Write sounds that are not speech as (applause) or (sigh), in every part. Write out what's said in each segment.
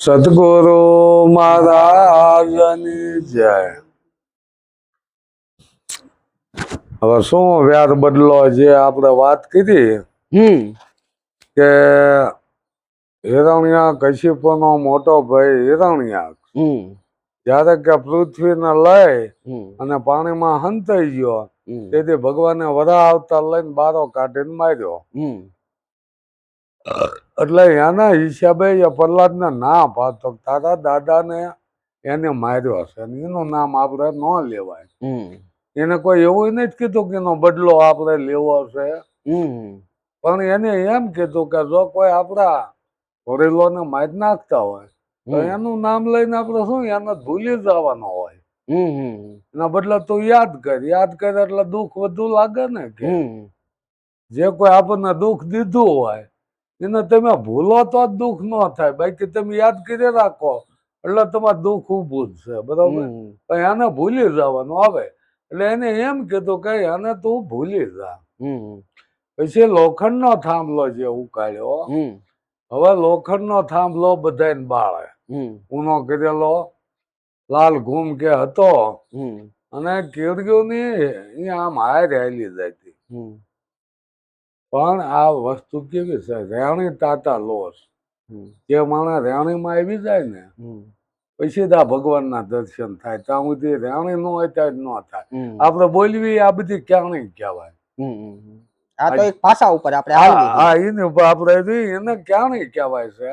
સદગુરુ મહારાજની જય. હવે શું વ્યાર બદલો જે આપણે વાત કરી કે હિરણ્યા કશ્યપનો મોટો ભાઈ હિરણ્યા. જયારે કે પૃથ્વીને લઈ અને પાણીમાં હંતાઈ ગયો તેથી ભગવાને વરા આવતા લઈને બારો કાઢીને માર્યો. એટલે એના હિસાબે એ પ્રહલાદને ના પાડતો તારા દાદાને એને માર્યો હશે એનું નામ આપણે ન લેવાય. એને કોઈ એવું નથી કીધું કે એનો બદલો આપણે લેવો હશે પણ એને એમ કીધું કે જો કોઈ આપણા વડીલોને મારી નાખતા હોય તો એનું નામ લઈને આપણે શું એને ભૂલી જવાનો હોય? એના બદલે તું યાદ કર. યાદ કર એટલે દુઃખ વધુ લાગે ને કે જે કોઈ આપણને દુઃખ દીધું હોય એને તમે ભૂલો તો દુઃખ ન થાય. બાકી તમે યાદ કરી રાખો. એટલે તમારે દુઃખ ઊભું જ છે. બરાબર? એને ભૂલી જવાનું આવે એટલે એને એમ કીધું કે આને તું ભૂલી જા. પછી લોખંડ નો થાંભલો જે ઉકાળ્યો હવે લોખંડ નો થાંભલો બધાને બાળે. ઊનો કરેલો લાલ ઘૂમ કે હતો. હમ. અને અહીંયા આમ હાર હાલી જતી. હમ. પણ આ વસ્તુ કેવી છે? રેવણી તાતા લોસ. જે માણસ રેવણીમાં આવી જાય ને પછી જ ભગવાનના દર્શન થાય. ત્યાં સુધી રેણી ન હોય ત્યાં ન થાય. આપણે બોલવી આ બધી ક્યાંની કહેવાય. આ તો એક ભાષા ઉપર આપણે હા એને ઉપર આપણે એને ક્યાંની કહેવાય છે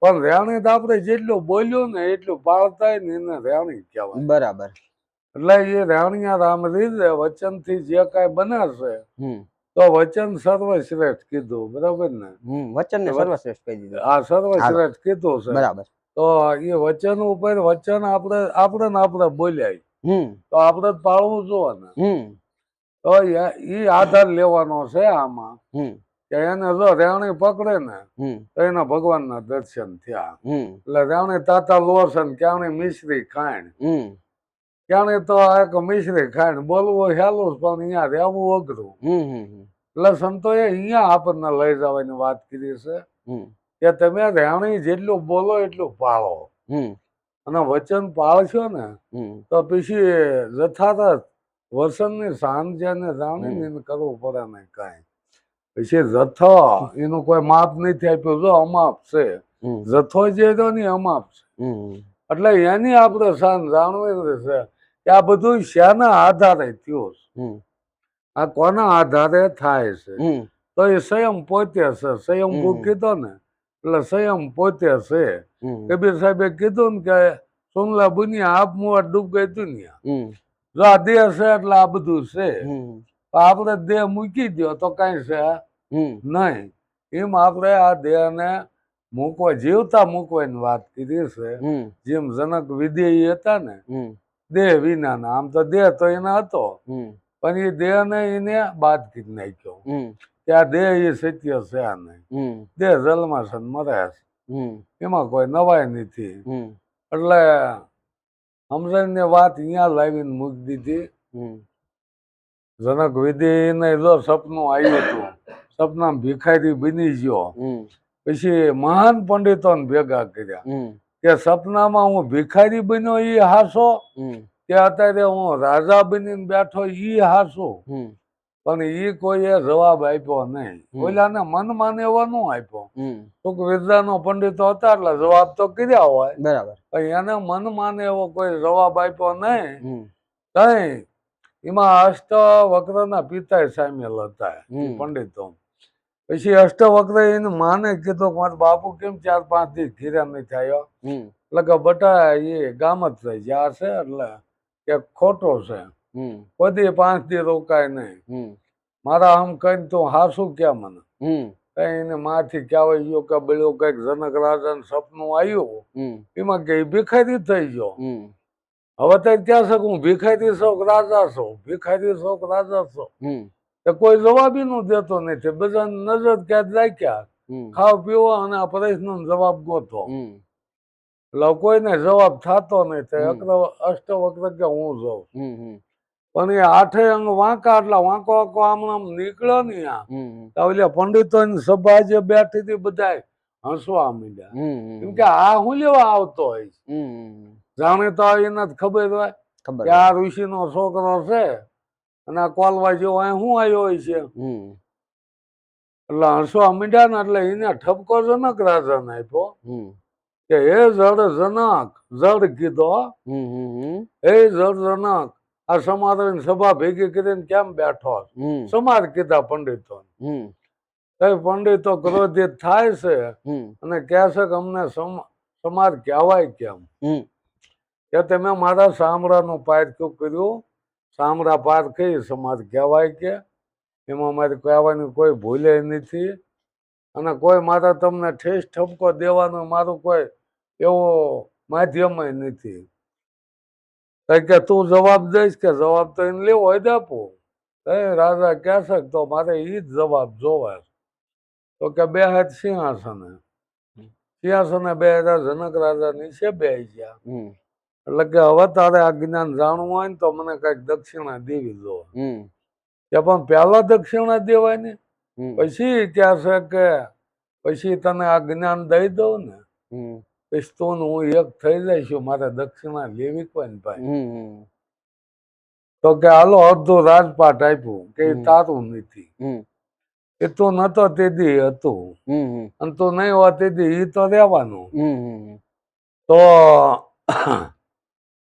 પણ રેણી તો આપણે જેટલું બોલ્યું ને એટલું પાળતા ને એને રેવણી કહેવાય. બરાબર. એટલે એ રેવણીયા રામ રીત વચનથી જે કાંઈ બને છે હમ. તો વચન સર્વશ્રેષ્ઠ કીધું બરાબર ને? વચન ને સર્વશ્રેષ્ઠ કહી દીધું. આ સર્વશ્રેષ્ઠ કીધું છે. બરાબર. તો એ વચન ઉપર વચન આપણે આપણે ને આપણે બોલ્યા. તો આપણે જ પાળવું જોવે ને તો એ આધાર લેવાનો છે આમાં. કે એને જો રેવણી પકડે ને તો એના ભગવાનના દર્શન થયા. એટલે રેવણી તાતા લોસન ક્યાંની મિશ્રી ખાણ ક્યાંની તો આ એક મિશ્રી ખાણ બોલવું હેલું પણ અહીંયા રહેવું અઘરું. એટલે સંતોએ અહીંયા આપણને લઈ જવાની વાત કરી છે કે તમે રેવણી જેટલું બોલો એટલું પાળો. અને વચન પાળશો ને તો પછી જથાતથ વસનની સાંજે ને રાણી કરવું પડે ને કાંઈ. પછી જથ્થો એનું કોઈ માપ નથી આપ્યું જો અમાપ છે. જથ્થો જે તો ને અમાપ છે. એટલે એની આપણે સાંજ જાણવી છે કે આ બધું શાના આધારે થયું છે આ કોના આધારે થાય છે? તો એ સ્વયં પોતે છે સ્વયંભૂ હમ. કીધો ને એટલે સ્વયં પોતે છે કબીર સાહેબે કીધું ને કે સુનલા બુનિયા આપ મુવા ડૂબ ગઈ દુનિયા જો આ દેહ છે એટલે આ બધું છે. આપણે દેહ મૂકી દો તો કઈ છે? નહીં. એમ આપણે આ દેહને મૂકવા જીવતા મૂકવાની વાત કરી છે. જેમ જનક વિધેય હતા ને દેહ વિનાના આમ તો દેહ તો એને હતો. પણ એ દેહને એને બાદ કરી નાખ્યો. કે આ દેહ એ સત્ય છે આ નહીં. દેહ જલમાસન ને મરે છે. એમાં કોઈ નવાય નથી. એટલે એટલે સમજણની વાત અહીંયા લાવીને મૂકી દીધી. હમ. જનક વિધિને જો સપનું આવ્યું હતું. સપના ભિખારી બની ગયો. હમ. પછી મહાન પંડિતોને ભેગા કર્યા. કે સપનામાં હું ભિખારી બન્યો એ હાસો કે અત્યારે હું રાજા બનીને બેઠો એ હાસો. પણ એ કોઈએ જવાબ આપ્યો નહીં. ઓલાને મન માને એવો ન આપ્યો ટૂંક વિદ્યાનો પંડિતો હતા એટલે જવાબ તો કર્યા હોય. બરાબર. એને મન માને એવો કોઈ જવાબ આપ્યો નહીં. કઈ એમાં અષ્ટ વક્રના પિતા સામેલ હતા. પંડિતો. પછી અષ્ટવક્ર એને માને કીધો મારા બાપુ કેમ ચાર પાંચ દિવસ ઘીરા નહીં થયો એટલે કે બટા એ ગામ જ થઈ જ્યાં છે એટલે કે ખોટો છે. બધી પાંચ દિવસ રોકાય નહીં. મારા આમ કહીને તું હાસું ક્યાં મને? કઈ એને માથી કહેવાય ગયો કે બળ્યો કંઈક જનક રાજા સપનું આવ્યું એમાં કે ભીખારી થઈ ગયો. હવે તો ક્યાં શકું ભીખારી હું ભિખારી છું કે રાજા છું ભીખારી શોક રાજા છું. કોઈ જવાબી નું દેતો નથી. બધા નજર ક્યાં રાખ્યા ખાવ પીવો અને આ પ્રશ્ન જવાબ ગોતો. એટલે કોઈને જવાબ થતો નથી. અક્ર અષ્ટવક્ર કે હું જોઉં. પણ એ આઠે અંગ વાંકા એટલે વાંકો વાંકો આમ આમ નીકળ્યો ને આ હમ પંડિતો સભા જે બેઠી હતી બધા હસવા માંડ્યા. કેમ કે આ હું લેવા આવતો હોય જાણે તો એને જ ખબર હોય કે આ ઋષિનો છોકરો છે. અને આ કોલવા જેવો અહીંયા શું આવ્યો હોય છે? એટલે હસવા માંડ્યા ને એટલે એને ઠપકો જનક રાજાને આપ્યો. કે હે જળ જનક જળ કીધો. હે જળ જનક. આ સમાજ સભા ભેગી કરીને કેમ બેઠો સમાજ સમાર કીધા પંડિતો પંડિતો ક્રોધિત થાય છે અને કહે છે કે અમને સમાજ સમાર કહેવાય કેમ? કે તમે મારા સામરાનું પારખ્યું કર્યું. સામરા પાર કઈ સમાજ કહેવાય કે? એમાં મારી કહેવાની કોઈ ભૂલે નથી. અને કોઈ મારા તમને ઠેસ ઠપકો દેવાનો મારું કોઈ એવો માધ્યમ નથી. કે તું જવાબ દઈશ કે જવાબ તો એને લેવો જ આપો. રાજા કહે છે તો મારે એ જ જવાબ જોવે. તો કે બે હાથ સિંહાસને. સિંહાસને બે હાથ જનક રાજા નીચે બે ગયા હમ. એટલે કે હવે તારે આ જ્ઞાન જાણવું હોય ને તો મને કંઈક દક્ષિણા દેવી દો કે પણ પહેલા દક્ષિણા દેવાય ને? પછી ત્યાં છે કે પછી તને આ જ્ઞાન દઈ દઉં ને પછી તું હું એક થઈ જઈશું મારે દક્ષિણા લેવી કોઈ ને ભાઈ. તો કે હાલો અડધો રાજપાટ આપ્યું કે તારું નથી હમ. એ તો નતો તે દી હતું. અને તું નહીં હોત તે દી ઈ તો રહેવાનું. તો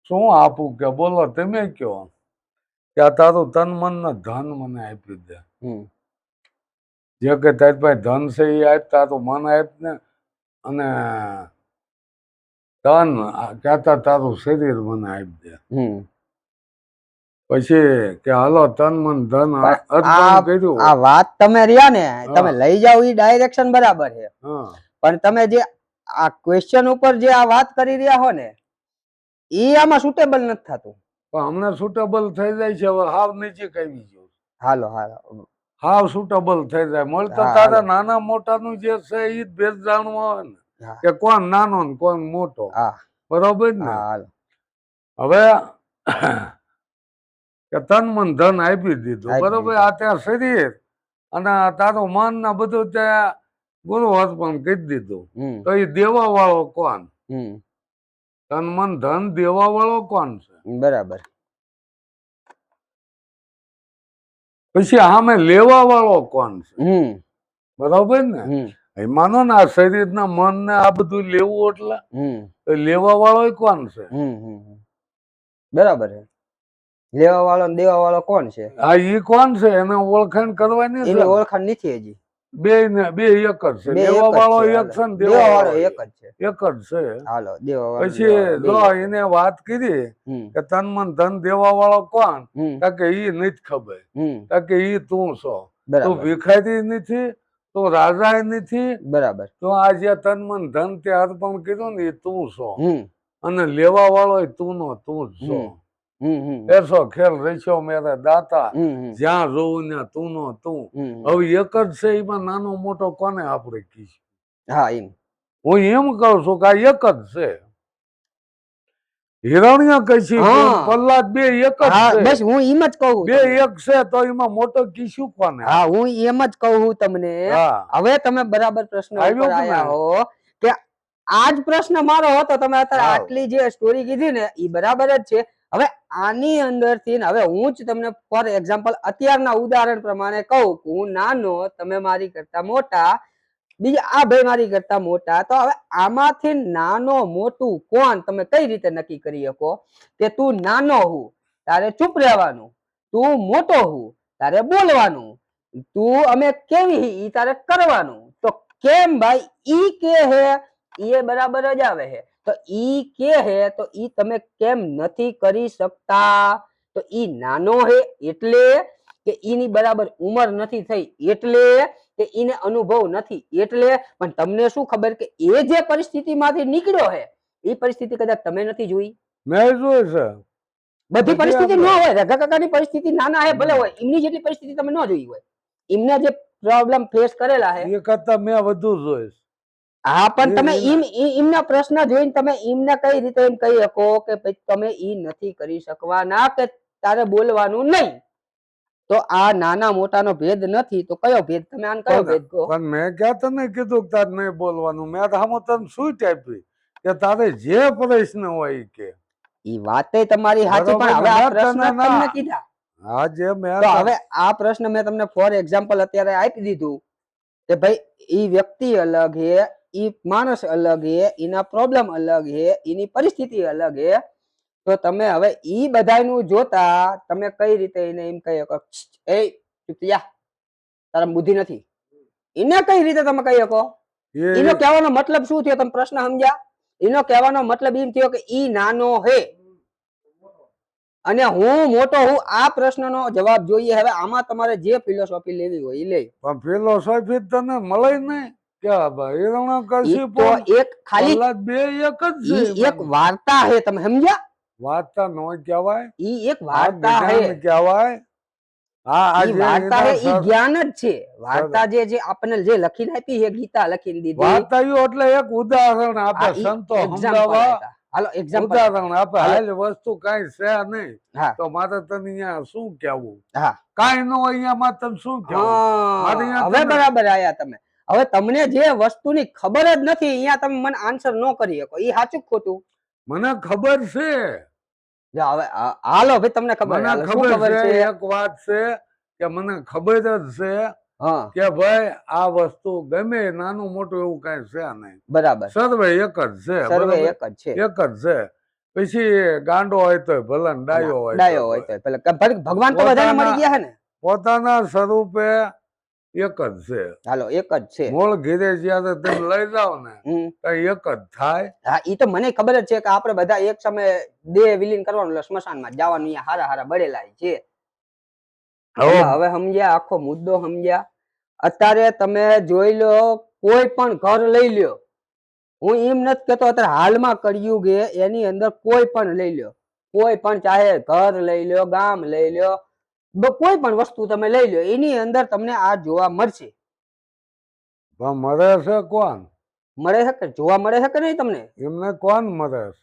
શું આપું કે? બોલો તમે કયો કે આ તારું તન મન ને ધન મને આપી દે. જે કે તારી પાસે ધન છે એ આપ તારું મન આપ ને અને તન કહેતા તારું શરીર મને આપી દે. પછી કે હાલો તન મન ધન કર્યું. આ વાત તમે રહ્યા ને તમે લઈ જાઓ એ ડાયરેક્શન બરાબર છે. પણ તમે જે આ ક્વેશ્ચન ઉપર જે આ વાત કરી રહ્યા હો ને એ આમાં સુટેબલ નથી થતું. પણ હમણાં સુટેબલ થઈ જાય છે હવે હાવ નીચે કઈ ગયું હાલો હાલો. હાવ સુટેબલ થઈ જાય. મળે તો હા, તારા. નાના મોટાનું જે છે એ જ ભેદ જાણવા આવે ને. કે કોણ નાનો ને કોણ મોટો. બરોબર ને? હવે (coughs) કે તન મન ધન આપી દીધું. બરોબર? આ ત્યાં શરીર અને તારો મન ને બધું ત્યાં ગુરુ અર્પણ કરી દીધું. તો એ દેવા વાળો કોણ તન મન ધન દેવા વાળો કોણ છે? બરાબર. પછી આમે લેવા વાળો કોણ છે? બરાબર ને? માનો ને આ શરીરના મન ને આ બધું લેવું એટલે? લેવા વાળો કોણ છે. બરાબર લેવા વાળો દેવા વાળો કોણ છે? આ ઈ કોણ છે? એને ઓળખાણ કરવાની ઓળખાણ નથી હજી. બે ને બે એક જ છે. દેવા એક વાળો એક છે ને દેવા વાળો એક જ છે. એક જ છે. હાલો દેવા વાળો પછી જો એને વાત કરી કે તન મન ધન દેવા વાળો કોણ કે ઈ નથી ખબર. કે ઈ તું છો. તું ભિખારી નથી તું રાજા નથી. બરાબર. તો આ જે તન મન ધન તે અર્પણ કર્યું ને એ તું છો. અને લેવા વાળો તું નો તું જ છો. એસો ખેલ રેશો મેરે દાતા. જ્યાં જોઉં ને તું નો તું. હવે એક જ છે એમાં નાનો મોટો કોને આપણે કહીશું? હા એમ. હું એમ કહું છું કે આ એક જ છે. હિરણ્ય કશી. પ્રહલાદ બે એક જ છે. બસ હું એમ જ કહું બે એક છે તો એમાં મોટો કીશું કોને? હા હું એમ જ કહું તમને. હવે તમે બરાબર પ્રશ્ન આવ્યો ઉપર કે હો કે આ જ પ્રશ્ન મારો હતો તમે અત્યારે આટલી જે સ્ટોરી કીધી ને એ બરાબર જ છે. હવે આની અંદરથી હવે હું જ તમને ફોર એક્ઝામ્પલ અત્યારના ઉદાહરણ પ્રમાણે કહું કે હું નાનો, તમે મારી કરતા મોટા, બીજા આ ભાઈ મારી કરતા મોટા, તો હવે આમાંથી નાનો મોટું કોણ તમે કઈ રીતે નક્કી કરી શકો? કે તું નાનો હું, તારે ચૂપ રહેવાનું, તું મોટો હું, તારે બોલવાનું, તું અમે કેવી ઈ તારે કરવાનું, તો કેમ ભાઈ ઈ કે હે એ બરાબર જ આવે છે તો ઈ કે હે તો ઈ તમે કેમ નથી કરી શકતા? તો ઈ નાનો હે એટલે કે ઈની બરાબર ઉંમર નથી થઈ એટલે કે ઈને અનુભવ નથી એટલે પણ તમને શું ખબર કે એ જે પરિસ્થિતિમાંથી નીકળ્યો હે એ પરિસ્થિતિ કદાચ તમે નથી જોઈ? મેં જોઈ છે. બધી પરિસ્થિતિ ન હોય રઘા કાકાની પરિસ્થિતિ નાના હે ભલે હોય એમની જેટલી પરિસ્થિતિ તમે ન જોઈ હોય. એમને જે પ્રોબ્લેમ ફેસ કરેલા હે. એ કરતા મેં વધુ જોઈશ. હા પણ તમે ઈમ ઈમના પ્રશ્ન જોઈને તમે ઈમને કઈ રીતે એમ કહી શકો કે તમે ઈ નથી કરી શકવાના કે તારે બોલવાનું નહીં. તો આ નાના મોટાનો ભેદ નથી તો કયો ભેદ? તમે આને કયો ભેદ કહો? પણ મેં ક્યાં તને કીધું કે તારે નહીં બોલવાનું? મેં તો હામો તને શું ટાઈપી કે તારે જે પ્રશ્ન હોય કે. ઈ વાતે તમારી સાચી પણ હવે આ પ્રશ્ન તમને કીધા. હા જે મેં તો હવે આ પ્રશ્ન મેં તમને ફોર એક્ઝામ્પલ અત્યારે આપી દીધું કે ભાઈ ઈ વ્યક્તિ અલગ હે ઈ માણસ અલગ હે એના પ્રોબ્લેમ અલગ હે એની પરિસ્થિતિ અલગ હે. તો તમે હવે એ બધાનું જોતા તમે કઈ રીતે એને એમ કહી શકો? એ ચૂપિયા તારા બુદ્ધિ નથી. એને કઈ રીતે તમે કહી શકો? એનો કહેવાનો મતલબ શું થયો? તમે પ્રશ્ન સમજ્યા? એનો કહેવાનો મતલબ એમ થયો કે ઈ નાનો હે. અને હું મોટો હું આ પ્રશ્નનો જવાબ જોઈએ. હવે આમાં તમારે જે ફિલોસોફી લેવી હોય એ લે. પણ ફિલોસોફી તને મળે નહીં. કે ભાઈ? રણ ઈ કરશી તો એક ખાલી બે એક જ છે એક વાર્તા હે તમે સમજ્યા? વાર્તા નો કહેવાય. ઈ એક વાર્તા હે. કહેવાય. હા આ વાર્તા હે ઈ જ્ઞાન જ છે. વાર્તા જે જે આપણને જે લખીને આપી છે ગીતા લખીને દીધી. વાર્તા એટલે એક ઉદાહરણ આપે સંતો સમજાવવા. હાલો એક્ઝામ્પલ ઉદાહરણ આપે હાલ. વસ્તુ કઈ છે નહીં. હા. તો મારે તને અહીંયા શું કેવું હા. કાઈ નો હોય અહીંયા માં તને શું કેવું હા, મારે અહીંયા હવે બરાબર આયા તમે. હવે તમને જે વસ્તુની ખબર જ નથી અહીંયા તમે મને આન્સર ન કરી શકો. એ સાચું ખોટું? મને ખબર છે. હવે હાલો ભાઈ તમને ખબર મને ખબર છે એક વાત છે કે મને ખબર જ છે કે ભાઈ આ વસ્તુ ગમે નાનું મોટું એવું કઈ છે નહીં. બરાબર. સર્વે એક જ છે સર્વે એક જ છે. એક જ છે. પછી ગાંડો હોય તો ભલે ડાયો હોય ડાયો હોય તો ભગવાન તો બધાને મળી ગયા છે ને? પોતાના સ્વરૂપે એક જ છે. હાલો એક જ છે. મૂળ ઘીરે જ્યારે તમે લઈ જાઓ ને તો એક જ થાય. હા ઈ તો મને ખબર જ છે કે આપણે બધા એક સમયે દેહ વિલીન કરવાનું એટલે સ્મશાનમાં જવાનું અહીંયા હારા હારા બળેલા છે. હવે હવે સમજ્યા આખો મુદ્દો સમજ્યા. અત્યારે તમે જોઈ લો કોઈ પણ ઘર લઈ લ્યો. હું એમ નથી કેતો અત્યારે હાલમાં કર્યું કે એની અંદર કોઈ પણ લઈ લ્યો. કોઈ પણ ચાહે ઘર લઈ લ્યો ગામ લઈ લ્યો કોઈ પણ વસ્તુ તમે લઈ લો એની અંદર તમને આ જોવા મળશે. મળે છે કોણ? મળે છે કે જોવા મળે છે કે નહીં તમને? એમને કોણ મળે છે?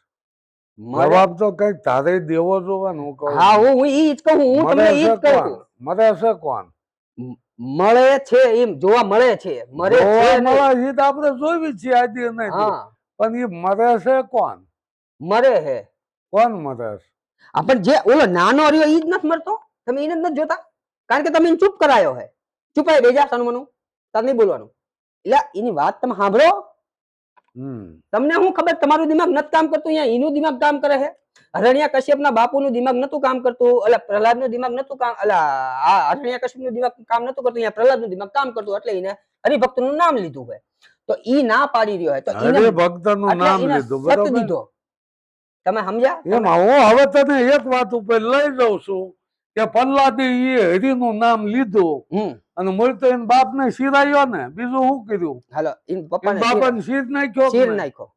જવાબ તો કંઈક તારે દેવો જોવે ને હું કહું. હા હું હું ઈ જ કહું હું તમને ઈ જ કહું. કોણ? છે કોણ? મળે છે એમ જોવા મળે છે. મળે છે. મળે છે તો આપણે જોઈ છે આજે નહીં હા. પણ એ મળે છે કોણ? મળે છે. કોણ મળે છે? આપણ જે ઓલો નાનો રહ્યો ઈ જ નથી મરતો તમે એને નથી જોતા? કારણ કે તમે ચૂપ કરાયો હે. ચૂપાઈ બેજા સનમનું. તાર નહીં બોલવાનું. એટલે એની વાત તમે સાંભળો. તમને હું ખબર? તમારું દિમાગ નથી કામ કરતું અહીંયા? એનું દિમાગ કામ કરે છે હરણ્યા બાપુ નું દિમાગ નતું કામ કરતું. એટલે પ્રહલાદનું દિમાગ નતું કામ એટલે આ હરણ્યા કશ્યપનું દિમાગ કામ નતું કરતું. અહીંયા પ્રહલાદનું દિમાગ કામ કરતું એટલે એને હરિભક્તનું નામ લીધું હોય તો ઈ ના પાડી રહ્યો હોય તો એને ભક્તનું નામ લીધું બરાબર? દીધો. તમે સમજ્યા? એમ હું હવે તને એક વાત ઉપર લઈ જઉં છું. કે પ્રહલાદે એ હરિનું નામ લીધું અને મૂળ તો એના બાપ ને શિરાયો ને. બીજું શું કર્યું? હાલો બાપા ને શીર નાખ્યો શીર? નાખ્યો.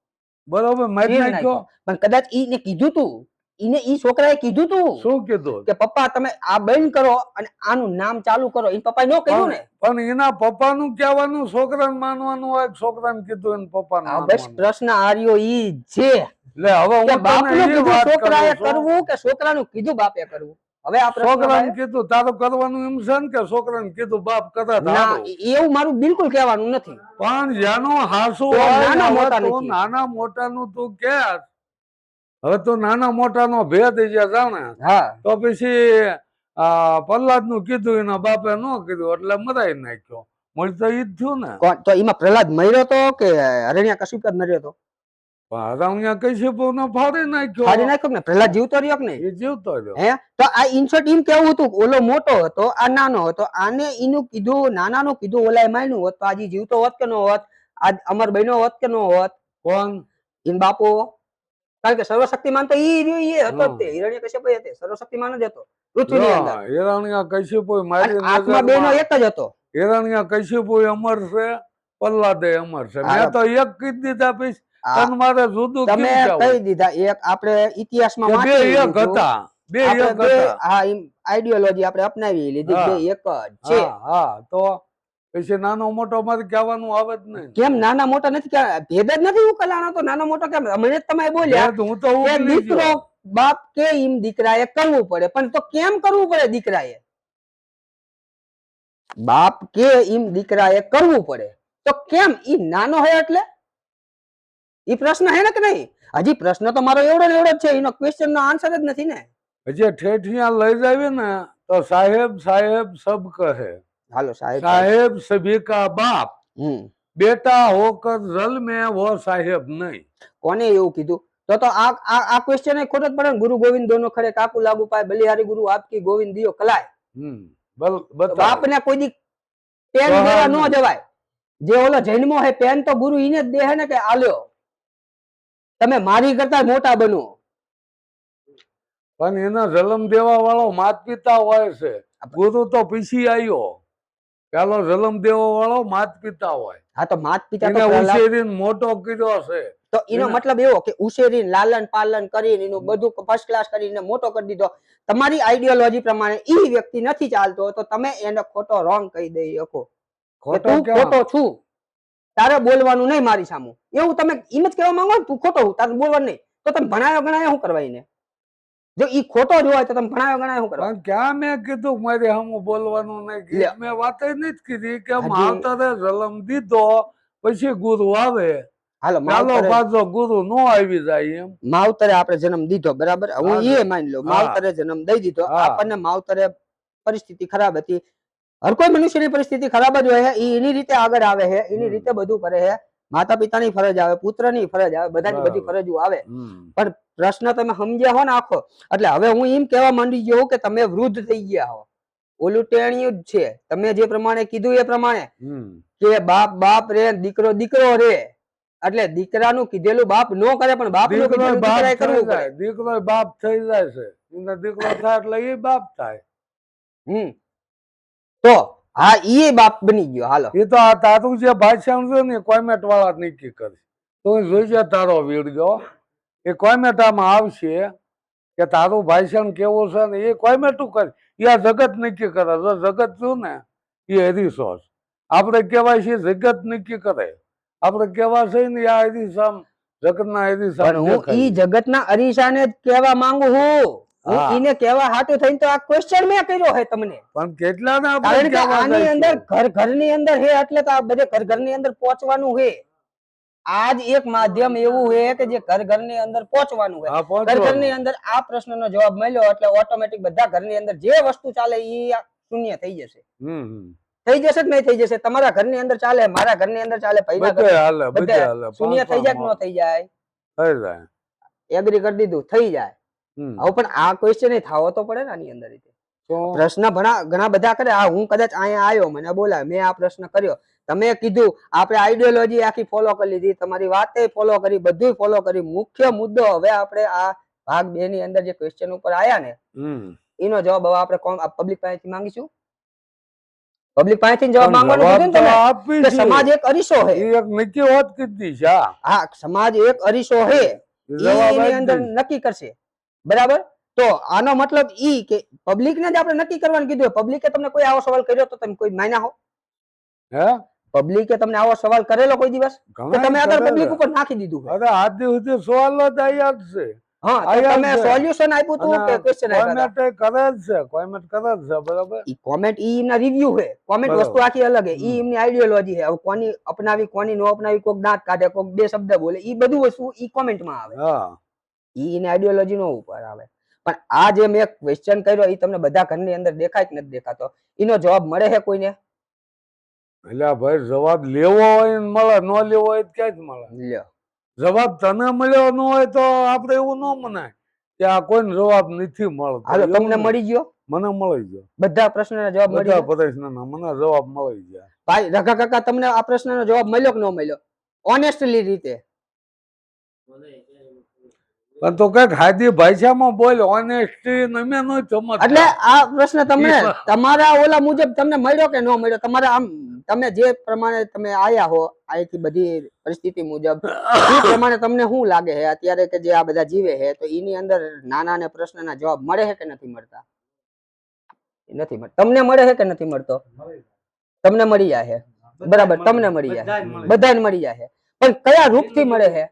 બરોબર મારી નાખ્યો? પણ કદાચ ઈને કીધું તું. ઈને ઈ છોકરાએ કીધું તું શું કીધું? કે પપ્પા તમે આ બંધ કરો અને આનું નામ ચાલુ કરો. ઈ પપ્પાએ નો કહ્યું ને? પણ એના પપ્પાનું કહેવાનું છોકરાને માનવાનું હોય છોકરાને કીધું એને પપ્પાને બસ પ્રશ્ન આર્યો ઈ છે. એટલે હવે હું તને એ વાત છોકરાએ કરું છું. કરવું કે છોકરાનું કીધું બાપે કરવું? હવે આ પ્રશ્ન છોકરાને કીધું તારું કરવાનું એમ છે ને કે છોકરાને કીધું બાપ કદા તો ના એવું મારું બિલકુલ કહેવાનું નથી. પણ જેનું હાસુ નાના મોટા નું તું કે હવે તો નાના મોટાનો ભેદ જે જાણે. હા. તો પછી આ પ્રહલાદનું કીધું એના બાપે ન કીધું એટલે મરાઈ નાખ્યો. મળી તો ઈ જ થયું ને. તો એમાં પ્રહલાદ મર્યો તો કે હરણ્યા કશું જ મર્યો તો? અહીંયા કઈ છે ફાડી ફાડી નાખ્યો નાખ્યો ને પ્રહલાદ જીવતો રહ્યો કે એ જીવતો રહ્યો. હે? તો આ ઇન્સર્ટ એમ કેવું હતું? ઓલો મોટો હતો આ નાનો હતો. આને એનું કીધું નાનાનું કીધું ઓલાએ માન્યું હોત તો આજે જીવતો હોત કે નો હોત? આજ અમર બન્યો હોત કે નો હોત? કોણ? ઇન બાપો. કારણ કે સર્વશક્તિમાન તો ઈ રહ્યો ઈ હતો. તે. હિરણ્યકશ્યપ જ હતો સર્વશક્તિમાન જ હતો. પૃથ્વીની અંદર. હિરણ્યા કશ્યપુ મારી આત્મા બેનો એક જ હતો. હિરણ્યા કશ્યપુ અમર છે પ્રહલાદે અમર છે. મેં તો એક કીધી દીધા પછી આ તને મારે જુદું તમે કહી દીધા એક આપણે ઇતિહાસમાં બે એક હતા બે એક હતા. હા આઈડિયોલોજી આપણે અપનાવી લીધી બે એક જ છે. હા હા તો પછી નાનો મોટો મારે કહેવાનું આવે જ નહીં. કેમ નાના મોટા નથી ભેદ જ નથી ઉકલાણો તો નાનો મોટો કેમ? મને તમે બોલ્યા હું તો દીકરો. બાપ કે એમ દીકરાએ કરવું પડે પણ તો કેમ કરવું પડે દીકરાએ? બાપ કે એમ દીકરાએ કરવું પડે. તો કેમ? ઈ નાનો હે એટલે? એ પ્રશ્ન હે ને કે નહીં? હજી પ્રશ્ન તો મારો એવડો ને એવડો જ છે એનો ક્વેશ્ચન નો આન્સર જ નથી ને. હજી ઠેઠિયા લઈ જાવી ને તો સાહેબ સાહેબ સબ કહે. હાલો સાહેબ. સાહેબ સભી કા બાપ. બેટા હોકર રલ મે વો સાહેબ નહીં. કોને એવું કીધું? તો તો આ આ ક્વેશ્ચન ખોટો જ પડે ગુરુ ગોવિંદ દોનો ખડે કાકુ લાગુ પાય બલિહારી ગુરુ આપકી ગોવિંદ દિયો કલાય. બાપને કોઈ દી પેન દેવા ન જવાય. જે ઓલો જૈનમો હે પેન તો ગુરુ ઈને જ દેહે ને કે આલ્યો. તમે મારી કરતા મોટા બનો. પણ એના જલમ દેવા વાળો માત પિતા હોય છે. ગુરુ તો પીસી આવ્યો પેલો જલમ દેવા વાળો માત પિતા હોય. હા તો માત પિતા તો ઉછેરીને મોટો કીધો છે. તો એનો મતલબ એવો કે ઉછેરીને લાલન પાલન કરીને એનું બધું ફર્સ્ટ ક્લાસ કરીને મોટો કરી દીધો. તમારી આઈડિયોલોજી પ્રમાણે ઈ વ્યક્તિ નથી ચાલતો તો તમે એને ખોટો રોંગ કહી દઈ શકો. ખોટો ખોટો છું. તારે બોલવાનું નહીં મારી સામે. એવું તમે એમ જ કહેવા માંગો ને તું ખોટો હું તારે બોલવાનું નહીં. તો તમે ભણાયો ગણાયો શું કરવા એને? જો ઈ ખોટો જ હોય તો તમે ભણાયો ગણાયો શું કરવા? ક્યાં મેં કીધું મારે હમું બોલવાનું નહીં મેં વાત જ નથી કીધી કે માવતરે જન્મ દીધો પછી ગુરુ આવે. હાલો માલો પાછો ગુરુ નો આવી જાય એમ. માવતરે આપણે જન્મ દીધો બરાબર? હું એ માની લો માવતરે જન્મ દઈ દીધો. આપણને માવતરે પરિસ્થિતિ ખરાબ હતી. હર કોઈ મનુષ્યની પરિસ્થિતિ ખરાબ જ હોય છે એની રીતે આગળ આવે છે એની રીતે બધું કરે છે માતા પિતાની ફરજ આવે પુત્રની ફરજ આવે બધાની બધી ફરજો આવે. પણ પ્રશ્ન તમે સમજ્યા હો ને આખો એટલે હવે હું એમ કહેવા માંડી ગયો કે તમે વૃદ્ધ થઈ ગયા હો. ઓલું ટેણિયું જ છે. તમે જે પ્રમાણે કીધું એ પ્રમાણે. કે બાપ બાપ રે દીકરો દીકરો રે. એટલે દીકરાનું કીધેલું બાપ નો કરે પણ બાપ દીકરો બાપ થઈ જાય છે. દીકરો થાય એટલે એ બાપ થાય. હમ. તો હા ઈ બાપ બની ગયો હાલો. એ તો આ તારું જે ભાષણ છે ને કોમેન્ટ વાળા નક્કી કરે તો જોઈજે તારો વીડિયો. એ કોમેન્ટ આમાં આવશે કે તારું ભાષણ કેવું છે ને એ કોમેન્ટ કરી. એ આ જગત નક્કી કરે. જો જગત શું ને એ હરીશોસ. આપણે કહેવાય છે જગત નક્કી કરે. આપણે કહેવા છે ને આ હરીશામ જગતના પણ હું. ઈ જગતના અરીસાને જ કહેવા માંગુ છું. હું કેવા હાટું થઈને તો આ ક્વેશ્ચન મેં કર્યો હે તમને. પણ કેટલા ના કારણ કે આની અંદર ઘર ઘરની અંદર હે એટલે તો આ બધે ઘર ઘરની અંદર પહોંચવાનું હે. આજ એક માધ્યમ એવું હે કે જે ઘર ઘરની અંદર પહોંચવાનું હે. ઘર ઘરની અંદર આ પ્રશ્નનો જવાબ મળ્યો એટલે ઓટોમેટિક બધા ઘરની અંદર જે વસ્તુ ચાલે ઈ શૂન્ય થઈ જશે. થઈ જશે કે નહીં થઈ જશે. તમારા ઘરની અંદર ચાલે મારા ઘરની અંદર ચાલે શૂન્ય થઈ જાય કે ન થઈ જાય? થઈ જાય. એગ્રી કરી દીધું થઈ જાય. હવે પણ આ ક્વેશ્ચન થાવો તો પડે ને આની અંદર રીતે. પ્રશ્ન ઘણા ઘણા બધા કરે આ હું કદાચ અહીંયા આવ્યો મને બોલાય. મેં આ પ્રશ્ન કર્યો. તમે કીધું આપણે આઈડિયોલોજી આખી ફોલો કરી લીધી તમારી વાતે ફોલો કરી બધું ફોલો કરી. મુખ્ય મુદ્દો હવે આપણે આ ભાગ બે ની અંદર જે ક્વેશ્ચન ઉપર આયા ને એનો જવાબ હવે આપણે કોણ પબ્લિક પાસેથી માંગીશું? પબ્લિક પાસેથી જવાબ માંગવાનો માંગવાનું ને સમાજ એક અરીસો હે. એક નક્કી હોત કીધી છે હા. સમાજ એક અરીસો હે. એની અંદર નક્કી કરશે. બરાબર? તો આનો મતલબ ઈ કે પબ્લિક ને જ આપણે નક્કી કરવાનું કીધું પબ્લિકે તમને કોઈ આવો સવાલ કર્યો તો તમે કોઈ માન્યા હો. હે? પબ્લિકે તમને આવો સવાલ કરેલો કોઈ દિવસ? તો તમે આદર પબ્લિક ઉપર નાખી દીધું અરે આજ સુધી સવાલ જ આયા છે. હા તમે સોલ્યુશન આપ્યું હતું કે ક્વેશ્ચન આપ્યા કોમેન્ટ કરે જ છે. કોમેન્ટ કરે જ છે બરાબર? ઈ કોમેન્ટ ઈ એમના રિવ્યુ છે. કોમેન્ટ વસ્તુ આખી અલગ છે. ઈ એમની આઈડિયોલોજી હવે કોની અપનાવી કોની નો અપનાવી કોક દાંત કાઢે કોક બે શબ્દ બોલે ઈ બધું વસ્તુ ઈ કોમેન્ટમાં આવે. હા. ઈ એની આઈડિયોલોજી નો ઉપર આવે. પણ આ જે મેં ક્વેશ્ચન કર્યો એ તમને બધા ઘરની અંદર દેખાય કે નથી દેખાતો? એનો જવાબ મળે છે કોઈને? એટલે ભાઈ જવાબ લેવો હોય ને મળે ન લેવો હોય તો ક્યાં જ મળે? લ્યો. જવાબ તને મળ્યો ન હોય તો આપણે એવું ન મનાય કે આ કોઈને જવાબ નથી મળતો. હાલો તમને મળી ગયો? મને મળી ગયો. બધા પ્રશ્નના જવાબ મળી બધા ગયા? પ્રશ્નના મને જવાબ મળી ગયા. ભાઈ રઘા કાકા તમને આ પ્રશ્નનો જવાબ મળ્યો કે ન મળ્યો? ઓનેસ્ટલી રીતે. પણ તો કંઈક હાદી ભાષામાં બોલ ઓનેસ્ટી નમે નો સમજતા એટલે આ પ્રશ્ન તમને તમારા ઓલા મુજબ તમને મળ્યો કે ન મળ્યો? તમારા આમ તમે જે પ્રમાણે તમે આયા હો અહીંથી બધી પરિસ્થિતિ મુજબ એ પ્રમાણે તમને શું લાગે છે અત્યારે કે જે આ બધા જીવે છે તો એની અંદર નાના ને પ્રશ્નના જવાબ મળે છે કે નથી મળતા? નથી મળતા તમને મળે છે કે નથી મળતો? તમને મળી જાય છે બરાબર તમને મળી જાય બધાને મળી. જાય છે પણ કયા રૂપથી મળે છે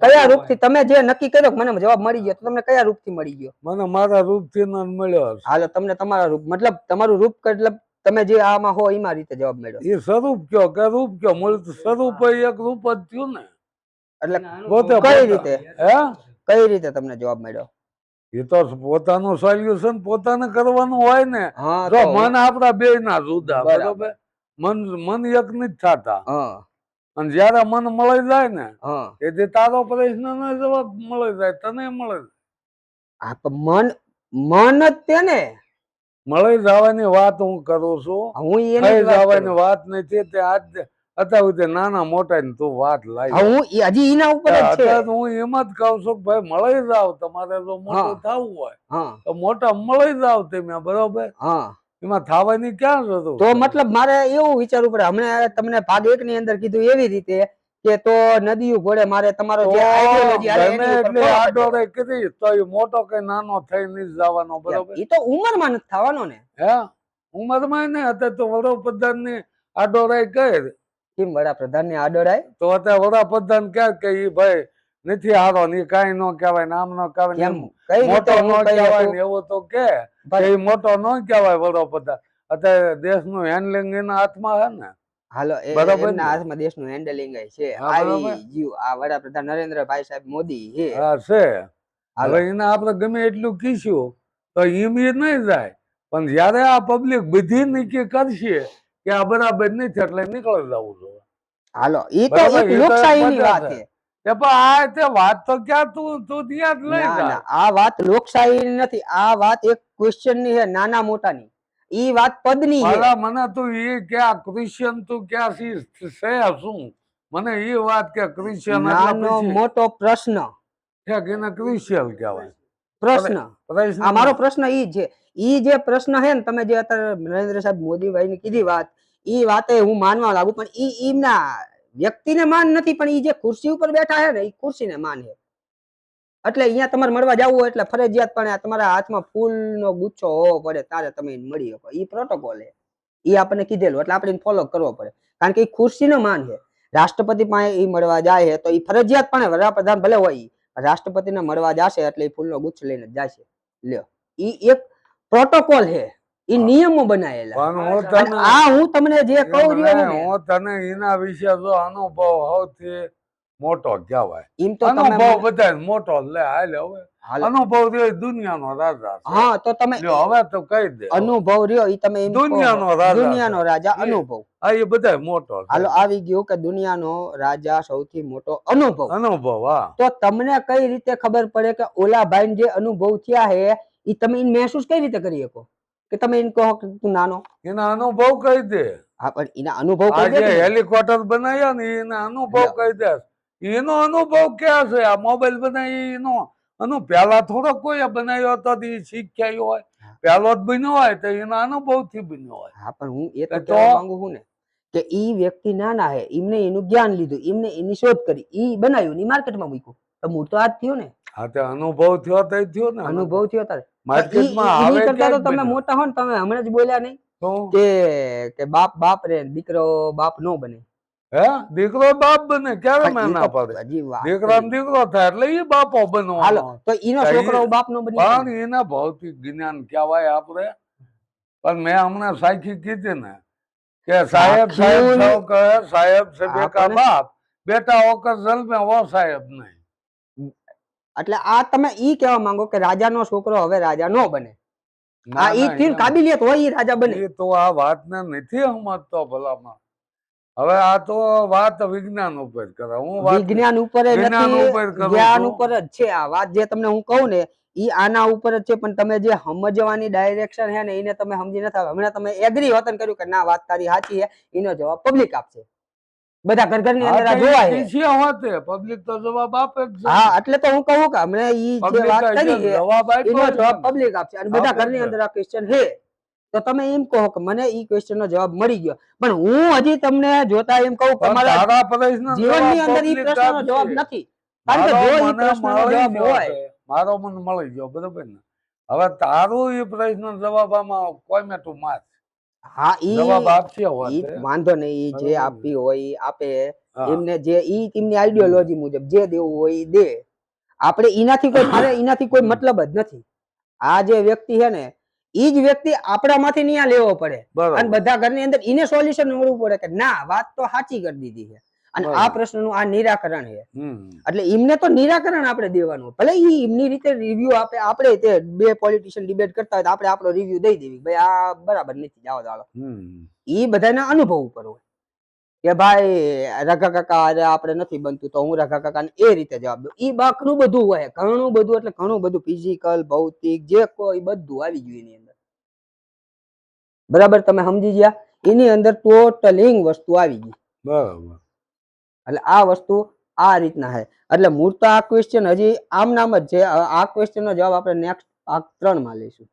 કયા રૂપથી તમે જે નક્કી કર્યો મને જવાબ મળી ગયો તો તમને કયા રૂપથી મળી ગયો? મને મારા રૂપથી મળ્યો. હાલો તમને તમારા રૂપ મતલબ તમારું રૂપ મતલબ તમે જે આમાં હો એમાં રીતે જવાબ મળ્યો. એ સ્વરૂપ કયો? કે રૂપ કયો? મૂળ સ્વરૂપ એક રૂપ જ થયું ને. એટલે પોતે કઈ રીતે? હે? કઈ રીતે તમને જવાબ મળ્યો? એ તો પોતાનું સોલ્યુશન પોતાને કરવાનું હોય ને જો તો મન આપડા બે ના જુદા બરાબર. બરોબર? મન મન એક નથી થતા. હા. અને જયારે મન મળી જાય ને તેથી તારો પ્રશ્ન નો જવાબ મળી જાય તને મળે આ તો મન મન જ તેને મળી જવાની વાત હું કરું છું. હું એ મળી વાત કરું. જવાની વાત નથી તે આજ અત્યારે તે નાના મોટા ને તું વાત લાવી. હું હજી એના ઉપર જ છે. હું એમ જ કહું છું ભાઈ મળી જાવ તમારે જો મોટું થવું હોય હા. તો મોટા મળી જાવ તમે બરોબર? હા. એમાં થવાની ક્યાં જરૂર તો મતલબ મારે એવું વિચારવું પડે. હમણાં તમને ભાગ એક ની અંદર કીધું એવી રીતે કે તો નદીઓ ઘોડે મારે તમારો જે આડોળે કરી તો એ મોટો કે નાનો થઈ નહીં જવાનો. બરોબર? એ તો ઉંમરમાં નથી થવાનો ને. હે? ઉંમરમાં ને અત્યારે તો વડાપ્રધાનની આડોરાય કહે કેમ વડાપ્રધાનની આડોડાય તો અત્યારે વડાપ્રધાન કહે કે એ ભાઈ નથી હારો ને કઈ ન કહેવાય નામ ન કહેવાય મોટો ન કહેવાય ને એવો તો કે મોટો ન કહેવાય વડોપ્રધાન અત્યારે દેશનું હેન્ડલિંગ એના હાથમાં હે ને. હાલો બરોબર ના? હાથમાં દેશનું હેન્ડલિંગ છે. આવી. ગયું આ વડાપ્રધાન નરેન્દ્રભાઈ સાહેબ મોદી હે હા છે. હવે એને આપણે ગમે એટલું કીશું તો એમ એ નહીં જાય. પણ જ્યારે આ પબ્લિક બધી નક્કી કરશે કે આ બરાબર નથી એટલે નીકળી જવું જોઈએ. હાલો એ તો લોકશાહીની વાત છે. છે એ આ તે વાત તો ક્યાં તું તું ત્યાં જ લઈ જા. આ વાત લોકશાહીની નથી આ વાત એક ક્વેશ્ચનની છે નાના ઈ વાત પદની છે. મને તું એ કે આ ક્રિશ્ચિયન તું ક્યાં સી છે શું? મને એ વાત કે ક્રિશ્ચિયન નાનો મોટો પ્રશ્ન. એને ક્રિશ્ચિયન કહેવાય? પ્રશ્ન. આ મારો પ્રશ્ન ઈ છે. ઈ જે પ્રશ્ન છે ને તમે જે અત્યારે નરેન્દ્ર સાહેબ મોદીભાઈ ની કીધી વાત ઈ વાતે હું માનવા લાગુ પણ ઈ એમના વ્યક્તિને માન નથી, પણ એ જે ખુરશી ઉપર બેઠા છે ને એ ખુરશીને માન છે. એટલે અહીંયા તમારે મળવા જવું હોય એટલે ફરજિયાત પણ તમારા હાથમાં ફૂલનો ગુચ્છો હોવો પડે ત્યારે તમે મળી શકો. એ પ્રોટોકોલ છે. એ આપણને કીધેલું, એટલે આપણે ફોલો કરવો પડે. કારણ કે એ ખુરશીનો માન છે. રાષ્ટ્રપતિ પાસે એ મળવા જાય છે, તો એ ફરજિયાત પણ વડાપ્રધાન ભલે હોય રાષ્ટ્રપતિને મળવા જશે એટલે એ ફૂલનો ગુચ્છ લઈને જશે. લ્યો. એ એક પ્રોટોકોલ છે. ઈ નિયમો બનાયેલા. પણ હું આ હું તમને જે કહું રહ્યો ને. હું તને એના વિશે જો અનુભવ સૌથી મોટો કહેવાય. એમ તો અનુભવ બધા મોટો લે હાલ હવે. અનુભવ રહ્યો દુનિયાનો રાજા હા તો તમે હવે તો કહી દે. અનુભવ રહ્યો એ તમે એમ દુનિયાનો રાજા દુનિયાનો રાજા અનુભવ. આ એ બધા મોટો હાલો આવી ગયો કે દુનિયાનો રાજા સૌથી મોટો અનુભવ. અનુભવ હા. તો તમને કઈ રીતે ખબર પડે કે ઓલા ભાઈ જે અનુભવ થયા હે એ તમે મહેસૂસ કઈ રીતે કરી શકો? કે તમે એને કહો કે તું નાનો. એના અનુભવ કહી દે. હા પણ એના અનુભવ કહી દે હેલિકોપ્ટર બનાવ્યા ને એના અનુભવ કહી દે. એનો અનુભવ ક્યાં છે? આ મોબાઈલ બનાવી એનો. અનુ પેલા થોડો કોઈ બનાવ્યો હતો તો ઈ શીખ્યા હોય. પેલો જ બન્યો હોય તો એના અનુભવથી બન્યો હોય. હા પણ હું એ તો તો- કહેવા માંગુ છું ને કે ઈ વ્યક્તિ નાના હે એમને એનું જ્ઞાન લીધું એમને એની શોધ કરી ઈ બનાવ્યું ની માર્કેટમાં મૂક્યું. તો મૂળ તો આ જ થયો ને. હા તે અનુભવ થયો તો થયો ને અનુભવ થયો તારે. માર્કેટમાં આવે કરતા તો તમે મોટા હો ને તમે હમણાં જ બોલ્યા નહીં કે કે બાપ બાપ રે દીકરો બાપ નો બને. હે? દીકરો બાપ બને? ક્યારે પણ મેં ઈ ના તો પાડે? દીકરા દીકરો થાય એટલે એ બાપો હાલો તો એનો છોકરો બાપ નો બની પણ એના ભૌતિક જ્ઞાન કહેવાય આપણે. પણ મેં હમણાં સાખી કીધી ને કે સાહેબ સાહેબ સૌ કહે સાહેબ છે બેકા બાપ. બેટા ઓકર જન્મે ઓ સાહેબ નહીં. એટલે આ તમે ઈ કહેવા માંગો કે રાજાનો છોકરો હવે રાજા નો બને. આ ઈ ના, કાબિલિયત હોય ઈ રાજા બને. એ તો આ વાતને નથી સમજતો ભલામાં હવે આ તો વાત વિજ્ઞાન ઉપર કરે. હું વિજ્ઞાન ઉપર જ્ઞાન ઉપર જ છે આ વાત જે તમને હું કહું ને ઈ આના ઉપર જ છે પણ તમે જે સમજવાની ડાયરેક્શન છે ને એને તમે સમજી નથી. હમણાં તમે એગ્રી વતન કર્યું કે ના વાત તારી સાચી છે એનો જવાબ પબ્લિક આપશે. બધા ઘર ઘરની અંદર જોવાય. છે. હોતે. પબ્લિક તો જવાબ આપે છે. હા એટલે તો હું કહું કે હમણાં ઈ જે વાત કરી છે જવાબ એનો જવાબ પબ્લિક આપશે. અને બધા ઘરની અંદર આ ક્વેશ્ચન છે. તો તમે એમ કહો કે મને ઈ ક્વેશ્ચન નો જવાબ મળી ગયો. પણ હું હજી તમને જોતા એમ કહું કે મારા જીવનની અંદર ઈ પ્રશ્નનો જવાબ નથી. કારણ કે જો ઈ પ્રશ્નનો જવાબ હોય. મારો મન મળી ગયો બરોબર ને? હવે તારું એ પ્રશ્ન જવાબ આમાં કોઈ મેટું માર. હા ઈ વાંધો નહીં જે આપી હોય આપે. એમને જે ઈ એમની આઈડિયોલોજી મુજબ જે દેવું હોય એ દે. આપણે એનાથી કોઈ મારે એનાથી કોઈ મતલબ જ નથી. આ જે વ્યક્તિ છે ને ઈ જ વ્યક્તિ આપણામાંથી ન્યા લેવો પડે. અને બધા ઘરની અંદર એને સોલ્યુશન મળવું પડે કે ના વાત તો સાચી કરી દીધી છે. અને આ. પ્રશ્નનું આ નિરાકરણ છે. એટલે એમને તો નિરાકરણ આપણે દેવાનું. ભલે એ એમની રીતે રિવ્યુ આપે આપણે તે બે પોલિટિશિયન ડિબેટ કરતા હોય તો આપણે આપણો રિવ્યુ દઈ દેવી. ભાઈ આ બરાબર નથી. જાઓ તો એ બધાના અનુભવ ઉપર હોય. કે ભાઈ રઘા કાકા અરે આપણે નથી બનતું તો હું રઘા કાકાને એ રીતે જવાબ દઉં. ઈ બાકનું બધું હોય. ઘણું બધું એટલે ઘણું બધું ફિઝિકલ ભૌતિક જે કોઈ બધું આવી ગયું એની અંદર. બરાબર? તમે સમજી ગયા? એની અંદર ટોટલિંગ વસ્તુ આવી ગઈ. બરાબર. એટલે આ વસ્તુ આ રીતના છે. એટલે મૂળ તો આ ક્વેશ્ચન હજી આમ નામ જ છે. આ ક્વેશ્ચનનો જવાબ આપણે નેક્સ્ટ આ ત્રણમાં લઈશું.